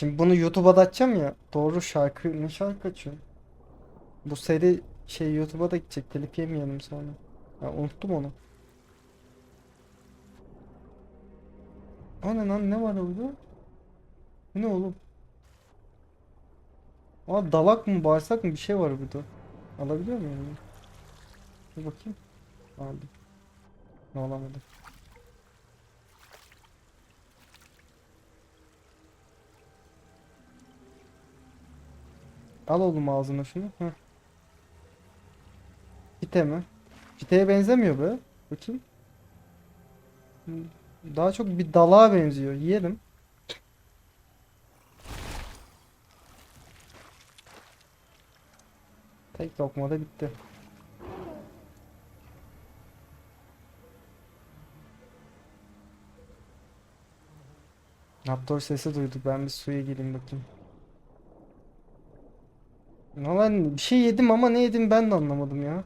Şimdi bunu YouTube'a da açacağım ya. Doğru şarkı ne şarkı açıyorum? Bu seri şey YouTube'a da gidecek. Telif yemeyelim sonra. Ya unuttum onu. O ne lan ne var orada? Ne oğlum? Aa dalak mı bağırsak mı bir şey var burada. Alabiliyor muyum? Bir bakayım. Aldım. Ne olamadı. Al oğlum ağzına şunu. Heh. Pite mi? Piteye benzemiyor be. Bakayım. Daha çok bir dalağa benziyor. Yiyelim. Tek lokmada bitti. Raptor sesi duyduk. Ben bir suya gireyim bakayım. Lan bir şey yedim ama ne yedim ben de anlamadım ya.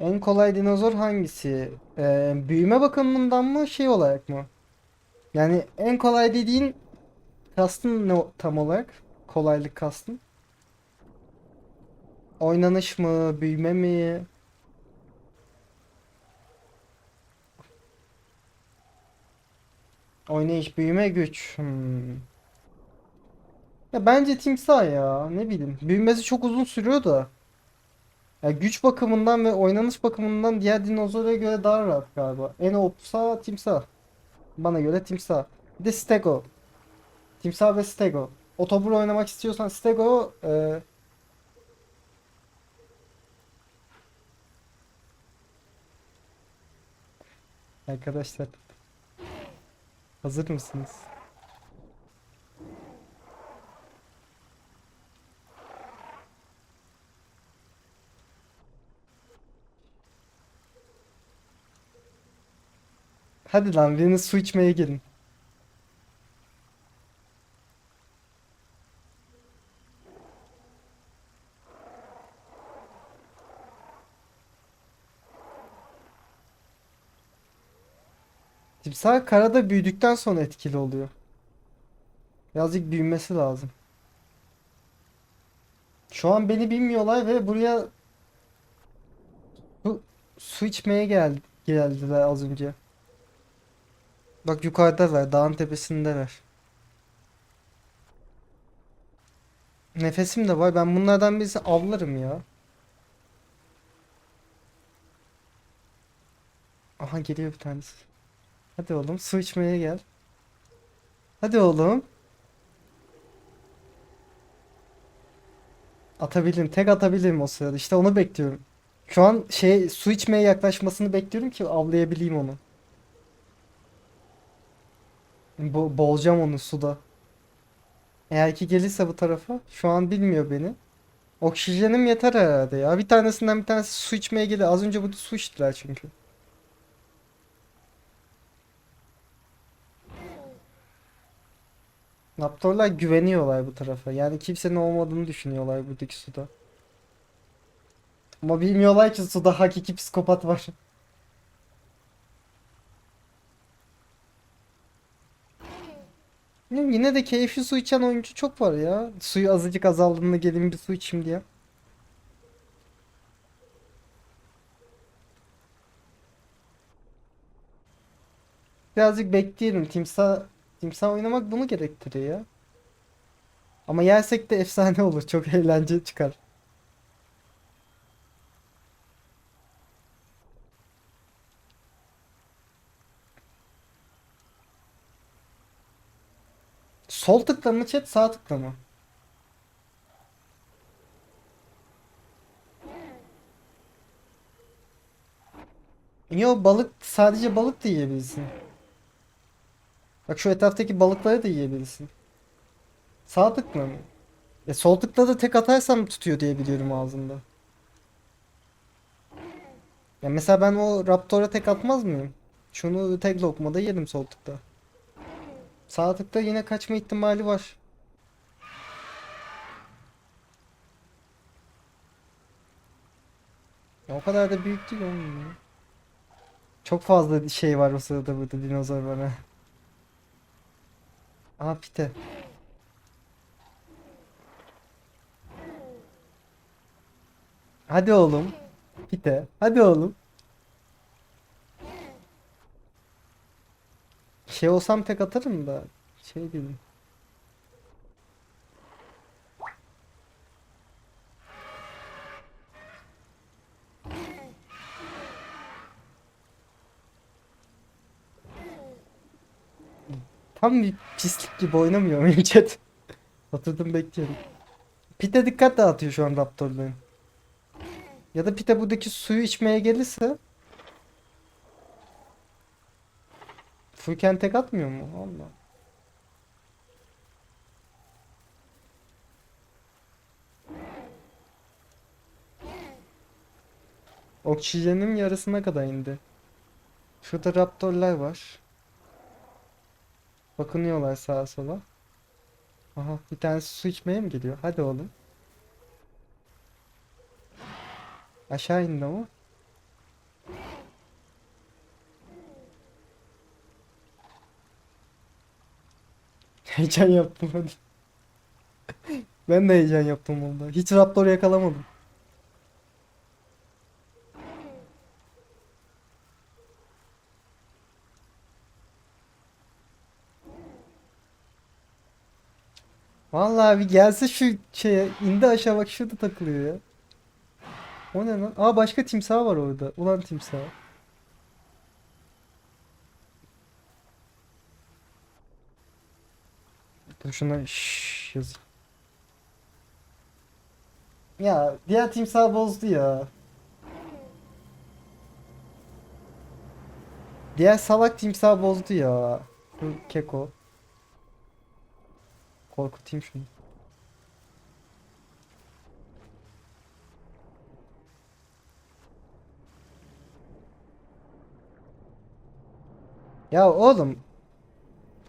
En kolay dinozor hangisi? Ee, büyüme bakımından mı şey olarak mı? Yani en kolay dediğin kastın ne tam olarak? Kolaylık kastın. Oynanış mı, büyüme mi? Oynayış, büyüme, güç. Hmm. Ya bence timsah ya. Ne bileyim. Büyümesi çok uzun sürüyor da. Ya güç bakımından ve oynanış bakımından diğer dinozora göre daha rahat galiba. En opsa timsah. Bana göre timsah. Bir de stego. Timsah ve stego. Otobur oynamak istiyorsan stego e, Arkadaşlar hazır mısınız? Hadi lan biriniz su içmeye gelin. Timsah karada büyüdükten sonra etkili oluyor. Birazcık büyümesi lazım. Şu an beni bilmiyorlar ve buraya su, su içmeye gel geldiler az önce. Bak yukarıdalar, dağın tepesindeler. Nefesim de var. Ben bunlardan birisi avlarım ya. Aha geliyor bir tanesi. Hadi oğlum su içmeye gel. Hadi oğlum. Atabilirim. Tek atabilirim o sırada. İşte onu bekliyorum. Şu an şey su içmeye yaklaşmasını bekliyorum ki avlayabileyim onu. Bo boğacağım onu suda. Eğer ki gelirse bu tarafa. Şu an bilmiyor beni. Oksijenim yeter herhalde ya. Bir tanesinden bir tanesi su içmeye geliyor. Az önce burada su içtiler çünkü. Raptorlar güveniyorlar bu tarafa. Yani kimsenin olmadığını düşünüyorlar buradaki suda. Ama bilmiyorlar ki suda hakiki psikopat var. Yine de keyifli su içen oyuncu çok var ya. Suyu azıcık azaldığında gelin bir su içeyim diye. Birazcık bekleyelim. Timsah timsah oynamak bunu gerektiriyor ya. Ama yersek de efsane olur. Çok eğlenceli çıkar. Sol tıkla mı chat sağ tıkla mı? Yo balık sadece balık da yiyebilirsin. Bak şu etraftaki balıkları da yiyebilirsin. Sağ tıkla mı? E sol tıkla da tek atarsam tutuyor diye biliyorum ağzında. Ya mesela ben o raptora tek atmaz mıyım? Şunu tek lokmada yedim sol tıkla. Sağ tıkta yine kaçma ihtimali var. Ya o kadar da büyük değil oğlum ya. Çok fazla şey var o sırada burada dinozor bana. Aha pite. Hadi oğlum. Pite. Hadi oğlum. Şey olsam tek atarım da şey değilim. Tam bir pislik gibi oynamıyor muyum? Oturdum bekliyorum. Pite dikkat dağıtıyor şu an Raptor'ların. Ya da Pite buradaki suyu içmeye gelirse Furken tek atmıyor mu? Allah. Oksijenim yarısına kadar indi. Şurada raptorlar var. Bakınıyorlar sağa sola. Aha bir tanesi su içmeye mi geliyor? Hadi oğlum. Aşağı indi ama. Heyecan yaptım hadi. Ben de heyecan yaptım valla. Hiç raptor yakalamadım. Vallahi bir gelse şu şeye indi aşağı bak şurada takılıyor ya. O ne lan? Aa başka timsah var orada. Ulan timsah. Dur şuna şşş yazayım. Ya diğer timsah bozdu ya. Diğer salak timsah bozdu ya. Şu keko. Korkutayım şunu. Ya oğlum.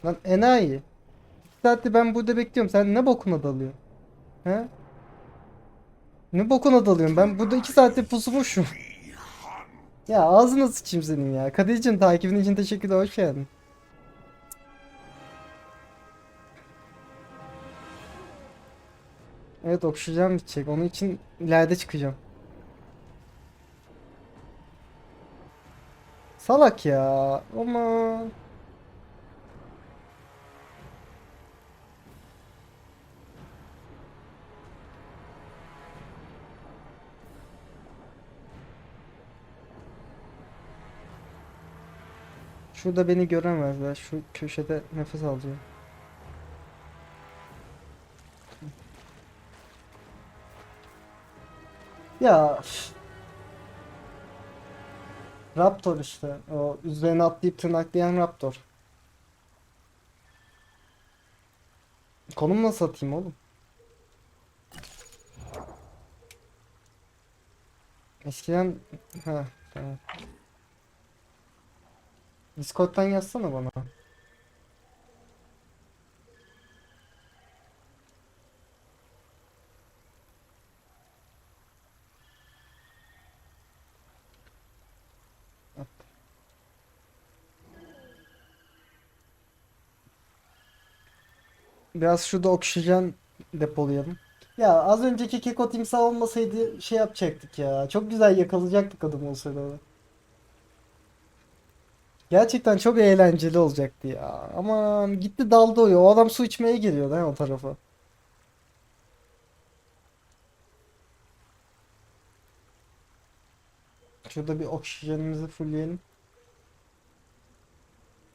Lan enayi. İki saattir ben burada bekliyorum. Sen ne bokuna dalıyorsun? He? Ne bokuna dalıyorsun? Ben burada iki saattir pusmuşum. Ya ağzına sıçayım senin ya. Kadir'cim takibin için teşekkürler. Hoş geldin. Evet oksijen bitecek. Onun için ileride çıkacağım. Salak ya. Ama Şurada beni göremezler. Şu köşede nefes alacağım. Ya. Raptor işte. O üzerine atlayıp tırnaklayan Raptor. Konum nasıl atayım oğlum? Eskiden ha tamam. Discord'dan yazsana bana. Biraz şurada oksijen depolayalım. Ya az önceki keko timsah olmasaydı şey yapacaktık ya. Çok güzel yakalayacaktık adamı o sırada. Gerçekten çok eğlenceli olacaktı ya. Aman gitti daldı o ya. O adam su içmeye geliyor lan o tarafa. Şurada bir oksijenimizi fullleyelim.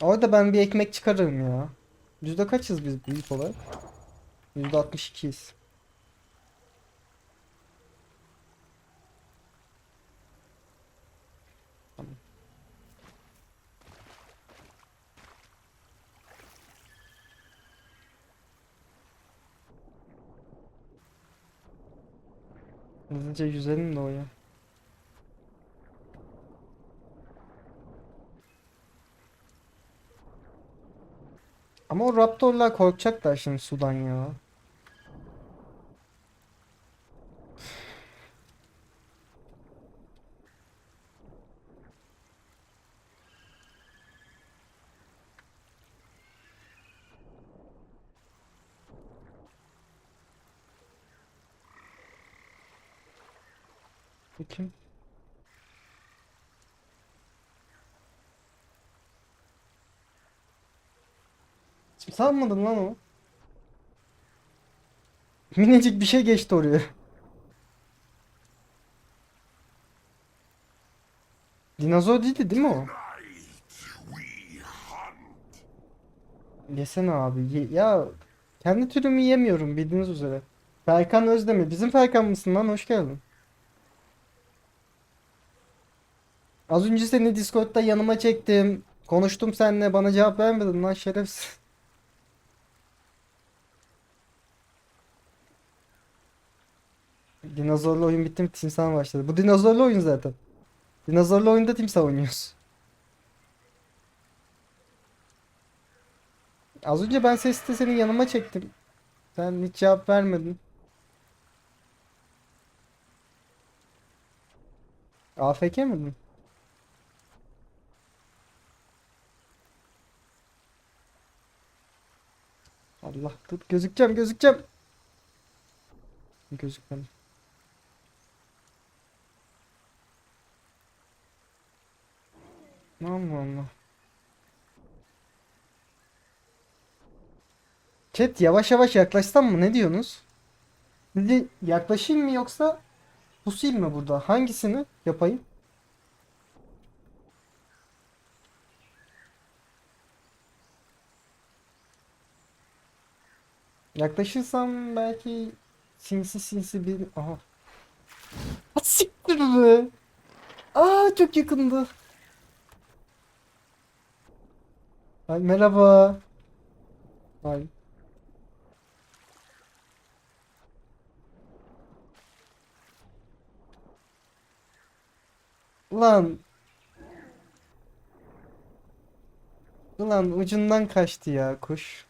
Orada ben bir ekmek çıkarırım ya. Yüzde kaçız biz büyük olarak? Yüzde 62'yiz. Hızlıca yüzelim de o ya. Ama o raptorlar korkacaklar şimdi sudan ya. Kim? Sen mıydın lan o? Minicik bir şey geçti oraya. Dinozor değildi değil mi o? Yesene abi. Ye- ya kendi türümü yemiyorum bildiğiniz üzere. Ferkan Özdemir. Bizim Ferkan mısın lan? Hoş geldin. Az önce seni Discord'da yanıma çektim. Konuştum seninle bana cevap vermedin lan şerefsiz. Dinozorlu oyun bitti mi timsah başladı. Bu dinozorlu oyun zaten. Dinozorlu oyunda timsah oynuyoruz. Az önce ben sesli seni yanıma çektim. Sen hiç cevap vermedin. AFK miydin? Allah dur gözükeceğim gözükeceğim. Gözükmedim. Allah Allah. Chat yavaş yavaş yaklaşsam mı? Ne diyorsunuz? Sizi yaklaşayım mı yoksa pusayım mı burada? Hangisini yapayım? Yaklaşırsam belki sinsi sinsi bir... Aha. Ha, Siktir be. Aa çok yakındı. Ay merhaba. Ay. Ulan. Ulan ucundan kaçtı ya kuş.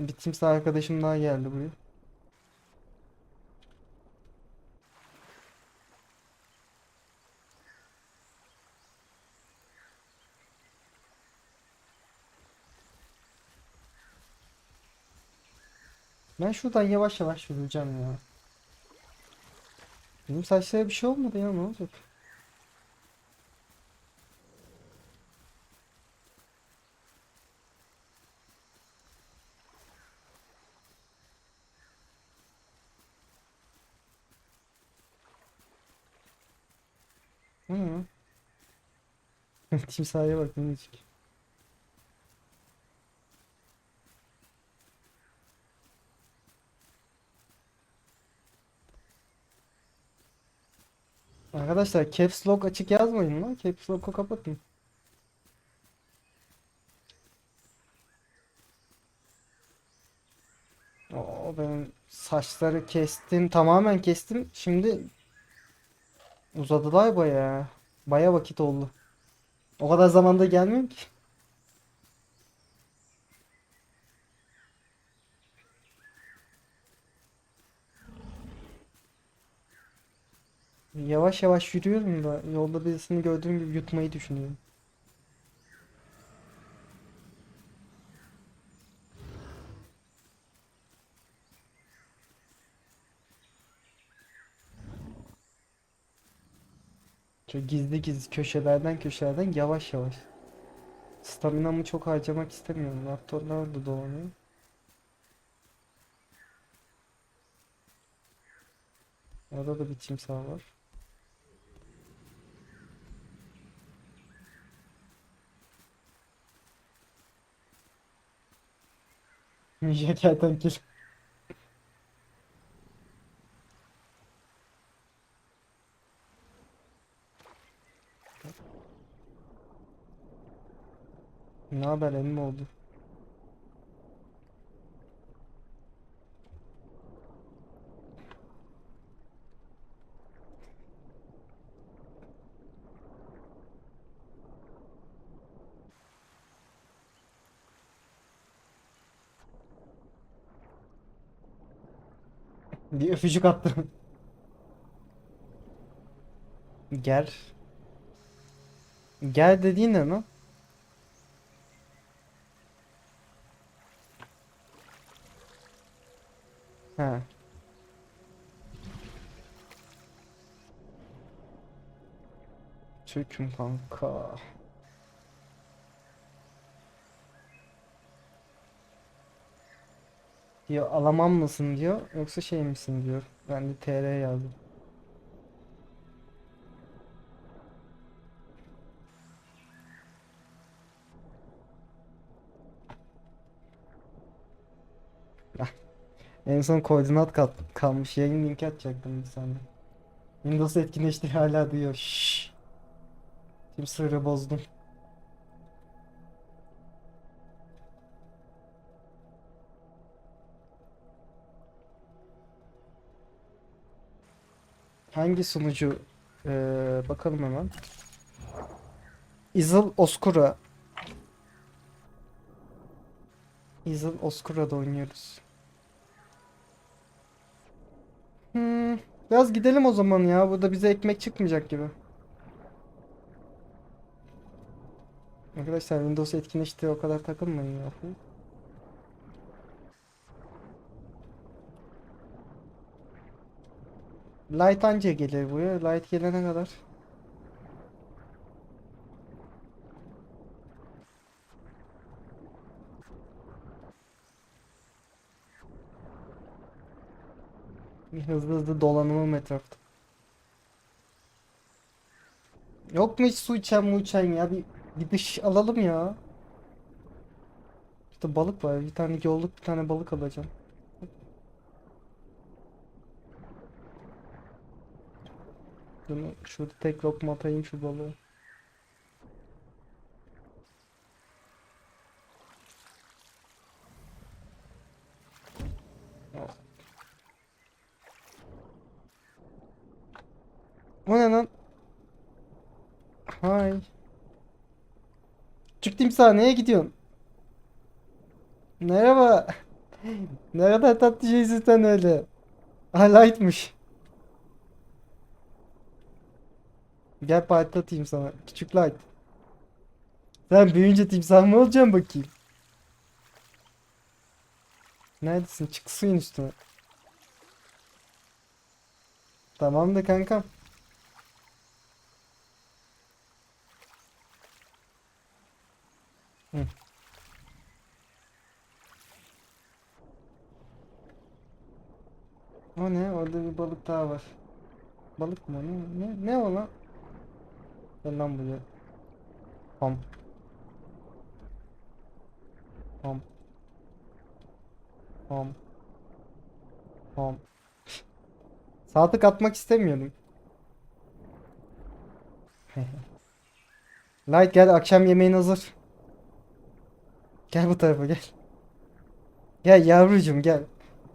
Bir timsah arkadaşım daha geldi buraya. Ben şuradan yavaş yavaş yürüyeceğim ya. Benim saçlara bir şey olmadı ya ne olacak? Hı. Timsaha bak minicik. Arkadaşlar caps lock açık yazmayın lan. Caps lock'u kapatın. Oo, ben saçları kestim. Tamamen kestim. Şimdi uzadılar bayağı. Bayağı vakit oldu. O kadar zamanda gelmiyor ki. Yavaş yavaş yürüyorum da yolda birisini gördüğüm gibi yutmayı düşünüyorum. Şöyle gizli gizli köşelerden köşelerden yavaş yavaş. Staminamı çok harcamak istemiyorum. Raptorlar da dolanıyor. Orada da bir timsah var. Ninja kertenkele. Ne haber emin oldu? Bir öpücük attım. Gel. Gel dediğin ne lan? Ha. Türk'üm kanka. Diyor Alman mısın diyor yoksa şey misin diyor. Ben de TR yazdım. Ah, En son koordinat kal kalmış. Yayın linki atacaktım saniye. Windows etkinleşti hala diyor. Şşş. Tüm sırrı bozdum. Hangi sunucu? Ee, bakalım hemen. Izzle Oscura. Izzle Oscura'da oynuyoruz. Hmm, biraz gidelim o zaman ya. Burada bize ekmek çıkmayacak gibi. Arkadaşlar Windows etkinleşti o kadar takılmayın ya. Light anca gelir buraya. Light gelene kadar. Bir hızlı hızlı dolanalım etrafta. Yok mu hiç su içen mu içen ya? Bir, bir dış alalım ya. İşte balık var. Bir tane yolluk bir tane balık alacağım. Bunu şurada tek lokma atayım şu balığı. O ne lan? Hay. Çık timsah neye gidiyorsun? Merhaba. Ne kadar tatlı şeysin sen öyle. Ha. Gel parti atayım sana. Küçük light. Sen büyüyünce timsah mı olacaksın bakayım? Neredesin? Çık suyun üstüne. Tamam da kankam. Hı. O ne? Orada bir balık daha var. Balık mı? Ne? Ne, ne o lan? Lan buraya. Pam. Pam. Pam. Pam. Saatlik atmak istemiyorum. Light gel akşam yemeğin hazır. Gel bu tarafa gel. Gel yavrucuğum gel.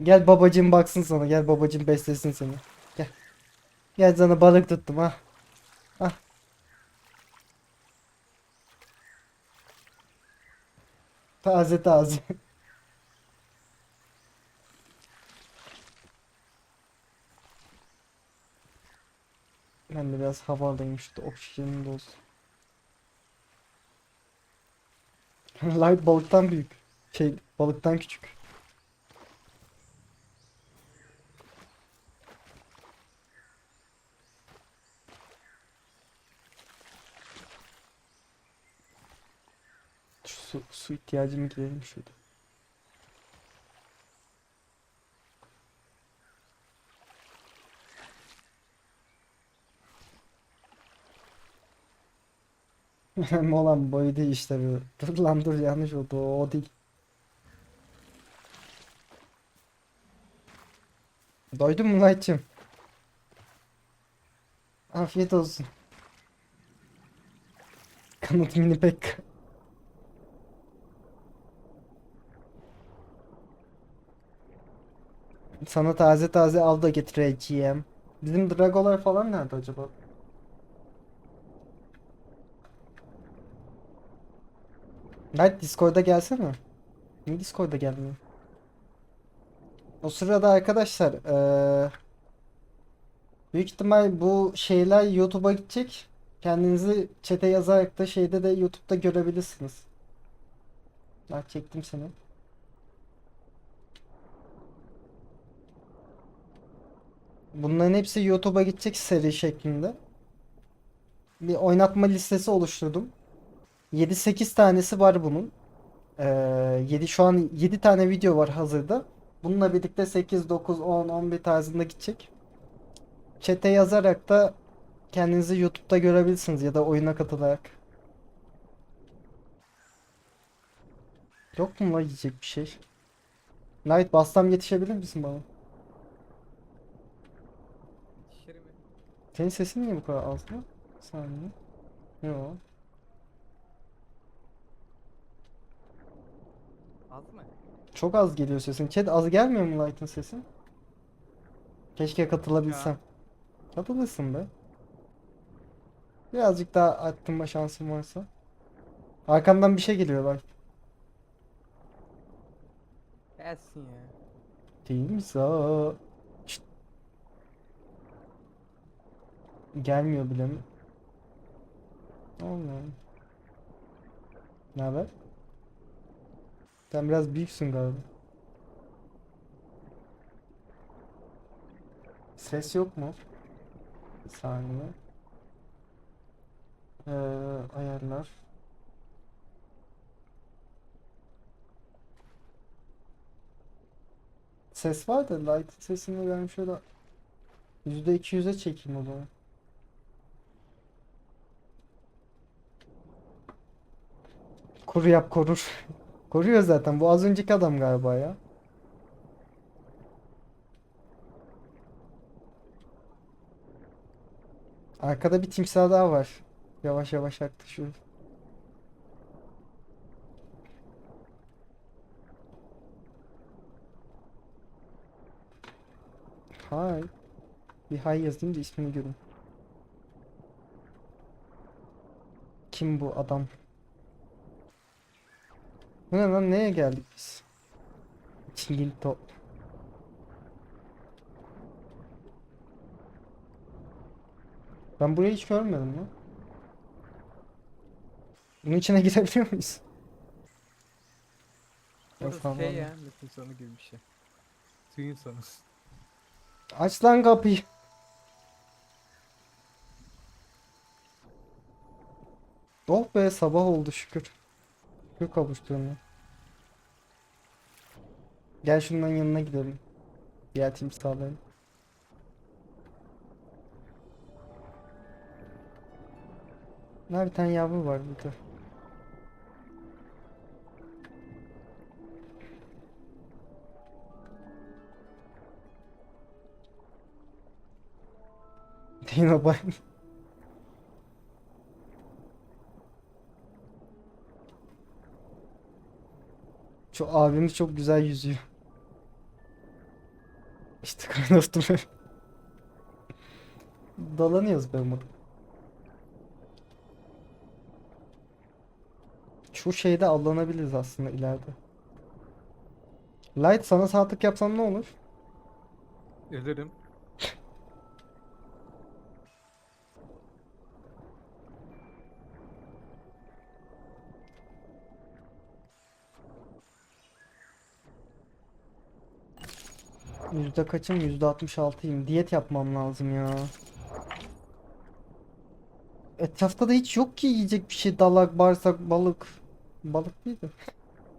Gel babacığım baksın sana. Gel babacığım beslesin seni. Gel. Gel sana balık tuttum ha. Taze taze. Ben de biraz hava alayım şurada oksijenim de olsun. Light balıktan büyük. Şey balıktan küçük. Şu su, ihtiyacımı giderim şurada. Önemli olan boyu değil işte bu. Dur lan dur yanlış oldu o, o değil. Doydun mu Light'cığım? Afiyet olsun. Kanıt mini pek. Sana taze taze al da getireceğim. Bizim dragolar falan nerede acaba? Light Discord'a gelsene. Niye Discord'a gelmiyor? O sırada arkadaşlar eee, büyük ihtimal bu şeyler YouTube'a gidecek. Kendinizi chat'e yazarak da şeyde de YouTube'da görebilirsiniz. Bak çektim seni. Bunların hepsi YouTube'a gidecek seri şeklinde. bir oynatma listesi oluşturdum. 7-8 tanesi var bunun. Ee, 7 şu an 7 tane video var hazırda. Bununla birlikte 8, 9, 10, 11 tarzında gidecek. Chat'e yazarak da kendinizi YouTube'da görebilirsiniz ya da oyuna katılarak. Yok mu la yiyecek bir şey? Light bassam yetişebilir misin bana? Yetişir mi? Senin sesin niye bu kadar az lan? Bir saniye. Yo. Az mı? Çok az geliyor sesin. Chat az gelmiyor mu Light'ın sesi? Keşke katılabilsem. Katılırsın be. Birazcık daha arttırma şansım varsa. Arkamdan bir şey geliyor Light. Gelsin ya. Değil Gelmiyor bile mi? Allah. Ne haber? Sen biraz büyüksün galiba. Ses yok mu? Bir saniye. Ee, ayarlar. Ses var da light sesini ben şöyle %200'e çekeyim o zaman. Koru yap korur. Koruyor zaten. Bu az önceki adam galiba ya. Arkada bir timsah daha var. Yavaş yavaş yaklaşıyor. Hay. Bir hay yazayım da ismini görün. Kim bu adam? Bu ne lan? Neye geldik biz? Çingil top. Ben burayı hiç görmedim lan. Bunun içine girebiliyor muyuz? Yok, tamam. şey ya. Metin sonu gibi bir şey. Suyun sonu. Aç lan kapıyı. Oh be sabah oldu şükür. Şükür kavuştuğuna. Gel şundan yanına gidelim. Diğer timsahların. Ne bir tane yavru var burada. Dino bay. Şu abimiz çok güzel yüzüyor. İşte kaynattım. Dolanıyoruz be Umut. Şu şeyde avlanabiliriz aslında ileride. Light sana sağ tık yapsam ne olur? Ölürüm. Yüzde kaçım? Yüzde 66'yım. Diyet yapmam lazım ya. Etrafta da hiç yok ki yiyecek bir şey. Dalak, bağırsak, balık. Balık değil de.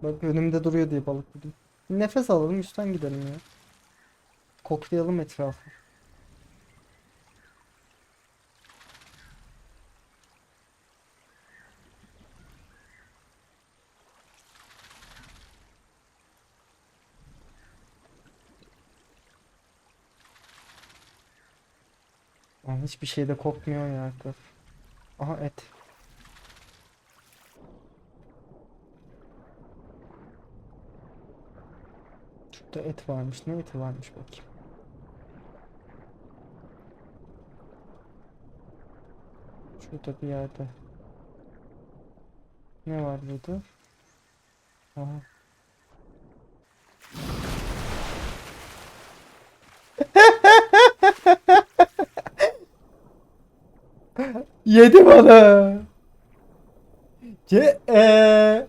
Bak önümde duruyor diye balık dedim. Nefes alalım üstten gidelim ya. Koklayalım etrafı. Aa, hiçbir şeyde kokmuyor ya etraf. Aha et. Şurada et varmış. Ne eti varmış bakayım. Şurada bir yerde. Ne var burada? Aha. Yedi bana. Ce eee.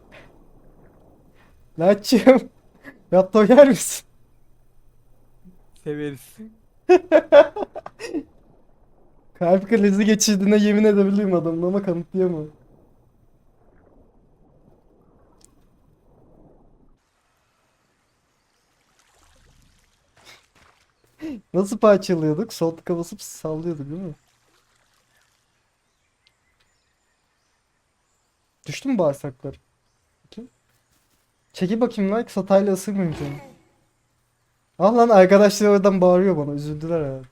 Laçım. Yapto yer misin? Severiz. Kalp krizi geçirdiğine yemin edebilirim adamın ama kanıtlayamam. Nasıl parçalıyorduk? Sol tıka basıp sallıyorduk değil mi? Düştü mü bağırsaklar? Bakayım. Çeki bakayım like satayla ısırmayayım canım. Ah lan arkadaşlar oradan bağırıyor bana üzüldüler herhalde.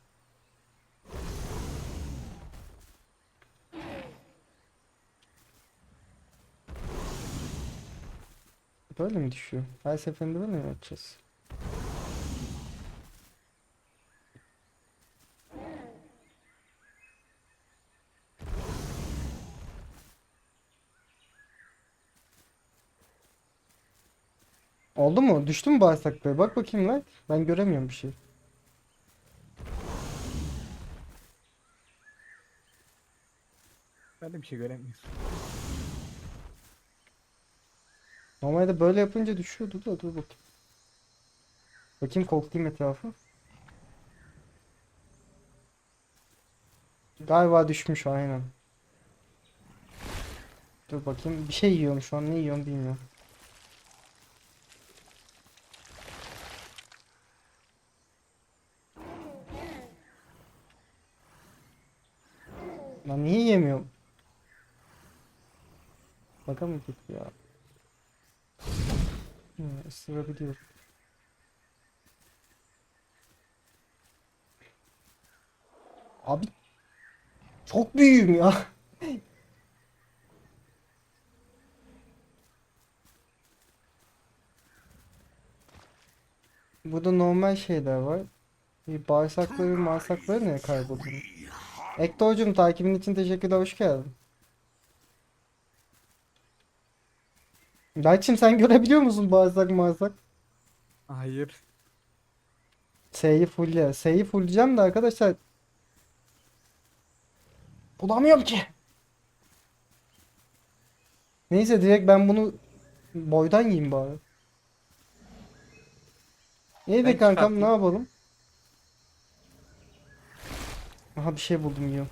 Böyle mi düşüyor? Her seferinde böyle mi yapacağız? Oldu mu? Düştü mü bağırsakları? Bak bakayım lan. Ben göremiyorum bir şey. Ben de bir şey göremiyorum. Normalde böyle yapınca düşüyordu da dur bakayım. Bakayım koklayayım etrafı. Galiba düşmüş aynen. Dur bakayım bir şey yiyorum şu an ne yiyorum bilmiyorum. Lan niye yemiyorum? Bakamadık ya. Hı, ısırabiliyorum. Abi çok büyüğüm ya. Burada normal şeyler var. Bir bağırsakları bağırsakları niye kayboldu? Ektor'cum takibin için teşekkürler hoş geldin. Dayıçım sen görebiliyor musun bağırsak bağırsak? Hayır. S'yi fulle. S'yi fullleyeceğim de arkadaşlar. Bulamıyorum ki. Neyse direkt ben bunu boydan yiyeyim bari. İyi de Ben kankam ne yapalım? Aha bir şey buldum yiyorum.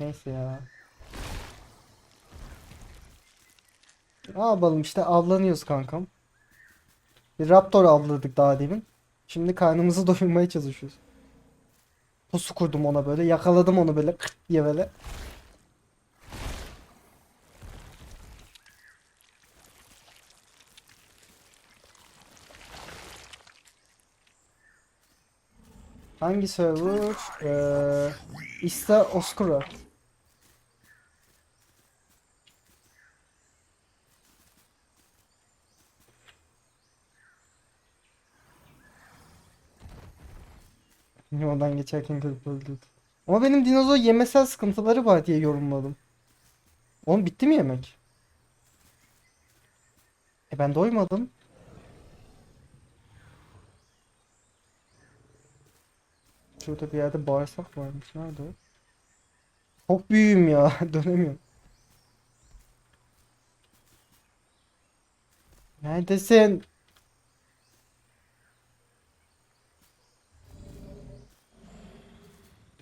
Neyse ya. Ne yapalım işte avlanıyoruz kankam. Bir raptor avladık daha demin. Şimdi karnımızı doyurmaya çalışıyoruz. Pusu kurdum ona böyle. Yakaladım onu böyle kırt diye böyle. Hangi server? Ee, Ista Oscura. Yoldan geçerken görüp öldürdüm. Ama benim dinozor yemesel sıkıntıları var diye yorumladım. Oğlum bitti mi yemek? E ben doymadım. Şurada bir yerde bağırsak varmış. Nerede o? Çok büyüğüm ya. Dönemiyorum. Neredesin?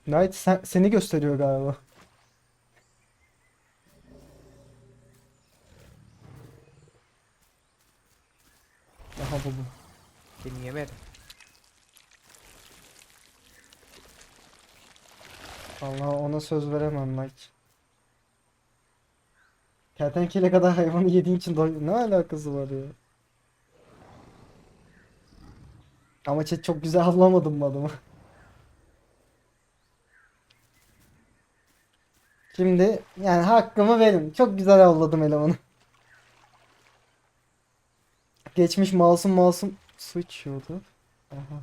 Knight sen, seni gösteriyor galiba. Aha bu bu. Seni yemedim. Allah ona söz veremem Knight. Kertenkele kadar hayvanı yediğin için doy ne alakası var ya? Ama chat çok güzel avlamadım mı adamı? Şimdi yani hakkımı verin. Çok güzel avladım elemanı. Geçmiş masum masum su içiyordu. Aha.